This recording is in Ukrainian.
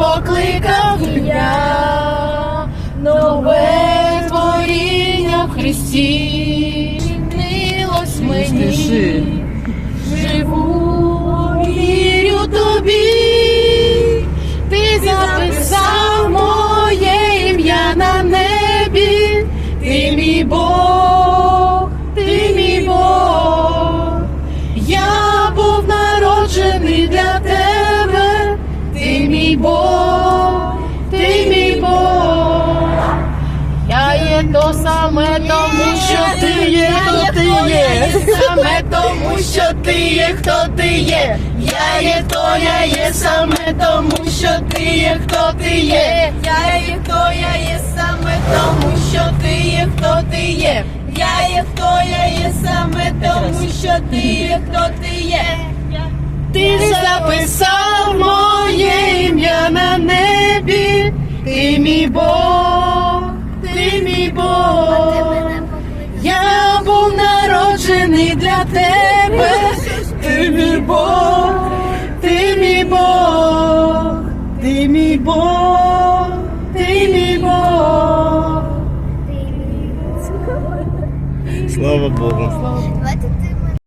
покликав я, нове творіння в Христі, змінилось мені, живу, вірю тобі, ти записав моє ім'я на небі, ти мій Бог, ти мій Бог. Я був народжений для Саме тому, що ти є, хто ти є. Я є то, я є саме тому, що ти є, хто ти є. Я є то, я є саме тому, що ти є, хто ти є. Я є хто я є саме тому, що ти є, хто ти є. Ти записав моє ім'я на небі, ти мій Бог, ти мій Бог. Народжений для тебе, ти мій Бог, ти мій Бог, ти мій Бог, ти мій Бог. Слава Богу.